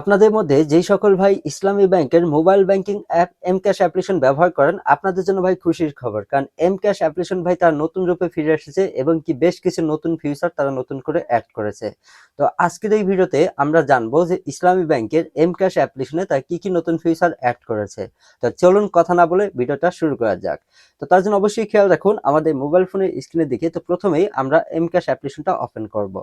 আপনাদের মধ্যে যেই সকল ভাই ইসলামী ব্যাংকের mobile banking app M cash application ব্যবহার করেন, আপনাদের জন্য ভাই খুশির খবর। কারণ এম ক্যাশ অ্যাপ্লিকেশন ভাই তার নতুন রূপে ফিরে এসেছে এবং কি বেশ কিছু নতুন ফিউচার তারা নতুন করে অ্যাড করেছে। তো আজকের এই ভিডিওতে আমরা জানব যে ইসলামী ব্যাংকের এম ক্যাশ অ্যাপ্লিকেশনে তার কি কি নতুন ফিউচার অ্যাড করেছে। তো চলুন কথা না বলে ভিডিওটা শুরু করা যাক। তো তার জন্য অবশ্যই খেয়াল রাখুন, আমাদের মোবাইল ফোনের স্ক্রিনের দিকে তো প্রথমেই আমরা এম ক্যাশ অ্যাপ্লিকেশনটা ওপেন করব।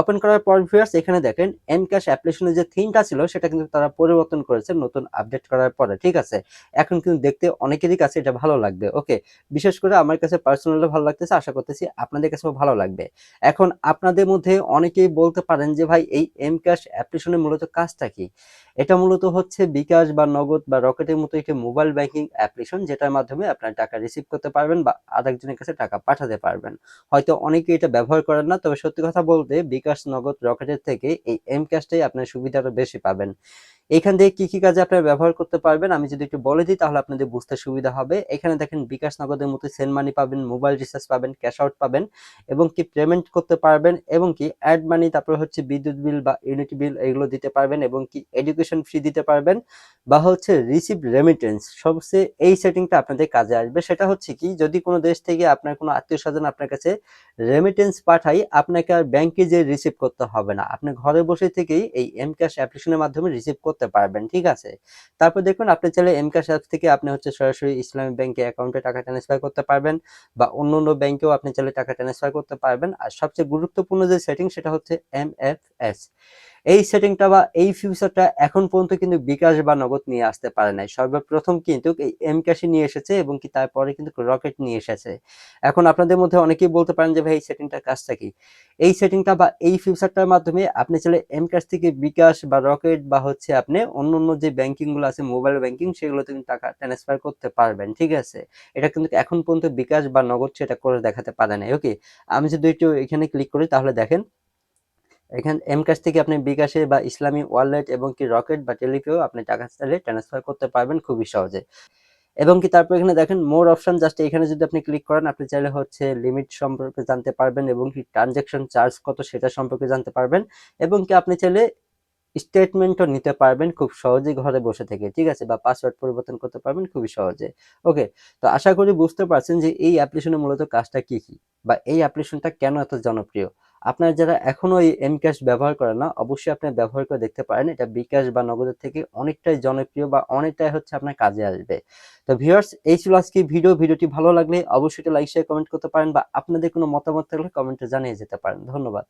ওপেন করার পর ভিউয়ার্স এখানে দেখেন এম ক্যাশ অ্যাপ্লিকেশনের যে থিমটা ছিল সেটা কিন্তু তারা পরিবর্তন করেছে নতুন আপডেট করার পরে, ঠিক আছে? এখন কিন্তু দেখতে অনেকেরই কাছে এটা ভালো লাগবে ওকে বিশেষ করে আমার কাছে পার্সোনালি ভালো লাগতেছে, আশা করতেছি আপনাদের কাছেও ভালো লাগবে। এখন আপনাদের মধ্যে অনেকেই বলতে পারেন যে, ভাই, এই এম ক্যাশ অ্যাপ্লিকেশনের মূলত কাজটা কি? এটা মূলত হচ্ছে বিকাশ বা নগদ বা রকেটের মতো একটি মোবাইল ব্যাংকিং অ্যাপ্লিকেশন যেটার মাধ্যমে আপনার টাকা রিসিভ করতে পারবেন বা আরেকজনের কাছে টাকা পাঠাতে পারবেন। হয়তো অনেকে এটা ব্যবহার করেন না, তবে সত্যি কথা বলতে বিকাশ, নগদ, রকেটের থেকে এই এম ক্যাশটাই আপনার সুবিধাটা বেশি পাবেন। এখান থেকে কি কি কাজে আপনারা ব্যবহার করতে পারবেন, আমি যদি একটু বলে দিই, তাহলে আপনাদের বুঝতে সুবিধা হবে। এখানে দেখেন, বিকাশ নগদের মতো সেন্ড মানি পাবেন মোবাইল রিচার্জ পাবেন ক্যাশ আউট পাবেন, এবং কি পেমেন্ট করতে পারবেন, এবং কি অ্যাড মানি তারপর হচ্ছে বিদ্যুৎ বিল বা ইউনিটি বিল এগুলো দিতে পারবেন, এবং কি এডুকেশন ফি দিতে পারবেন, বা হচ্ছে রিসিভ রেমিটেন্স সবচেয়ে এই সেটিংটা আপনাদের কাজে আসবে। সেটা হচ্ছে কি, যদি কোনো দেশ থেকে আপনার কোনো আত্মীয় স্বজন আপনার কাছে রেমিটেন্স পাঠাই আপনাকে আর ব্যাংকে যে রিসিভ করতে হবে না। আপনি ঘরে বসে থেকেই এই এম ক্যাশ অ্যাপ্লিকেশনের মাধ্যমে রিসিভ করতে পারবেন, ঠিক আছে? তারপর দেখুন, আপনি চাইলে এম ক্যাশ অ্যাপ থেকে আপনি হচ্ছে সরাসরি ইসলামী ব্যাংকে অ্যাকাউন্টে টাকা ট্রান্সফার করতে পারবেন বা অন্য অন্য ব্যাংকেও আপনি চাইলে টাকা ট্রান্সফার করতে পারবেন। আর সবচেয়ে গুরুত্বপূর্ণ যে সেটিং সেটা হচ্ছে এম এফ এস এই সেটিংটা বা এই ফিউচারটা এখন পর্যন্ত কিন্তু বিকাশ বা নগদ নিয়ে আসতে পারে নাই। সর্বপ্রথম কিন্তু এই এম ক্যাশই নিয়ে এসেছে এবং কি তারপরে কিন্তু রকেট নিয়ে এসেছে। এখন আপনাদের মধ্যে অনেকেই বলতে পারেন যে, ভাই, এই সেটিংটার কাজটা কি? এই সেটিংটা বা এই ফিউচারটার মাধ্যমে আপনি চাইলে এম ক্যাশ থেকে বিকাশ বা রকেট বা হচ্ছে আপনি অন্য অন্য যে ব্যাংকিংগুলো আছে মোবাইল ব্যাংকিং সেগুলোতে কিন্তু টাকা ট্রান্সফার করতে পারবেন। ঠিক আছে? এটা কিন্তু এখন পর্যন্ত বিকাশ বা নগদ সেটা করে দেখাতে পারে নাই। ওকে আমি যদি একটু এখানে ক্লিক করি, তাহলে দেখেন এখানে, এম ক্যাশ থেকে আপনি বিকাশে বা ইসলামী ওয়ালেট এবং কি রকেট বা টেলিপেও আপনি টাকা চাইলে ট্রান্সফার করতে পারবেন খুবই সহজে। এবং কি তারপর এখানে দেখেন মোর অপশন জাস্ট এখানে যদি আপনি ক্লিক করেন, আপনি চাইলে হচ্ছে লিমিট সম্পর্কে জানতে পারবেন এবং কি ট্রানজ্যাকশন চার্জ কত সেটা সম্পর্কে জানতে পারবেন এবং কি আপনি চাইলে স্টেটমেন্টও নিতে পারবেন খুব সহজেই ঘরে বসে থেকে, ঠিক আছে? বা পাসওয়ার্ড পরিবর্তন করতে পারবেন খুবই সহজে ওকে তো আশা করি বুঝতে পারছেন যে এই অ্যাপ্লিকেশনের মূলত কাজটা কি কি বা এই অ্যাপ্লিকেশনটা কেন এত জনপ্রিয়? আপনার যারা এখনও এই এম ক্যাশ ব্যবহার করেন না, অবশ্যই আপনি ব্যবহার করে দেখতে পারেন। এটা বিকাশ বা নগদের থেকে অনেকটাই জনপ্রিয় বা অনেকটাই হচ্ছে আপনার কাজে আসবে। তো ভিউয়ার্স এই ছিল আজকে ভিডিও ভিডিওটি ভালো লাগলে অবশ্যই লাইক শেয়ার কমেন্ট করতে পারেন বা আপনাদের কোনো মতামত থাকলে কমেন্টে জানিয়ে যেতে পারেন। ধন্যবাদ।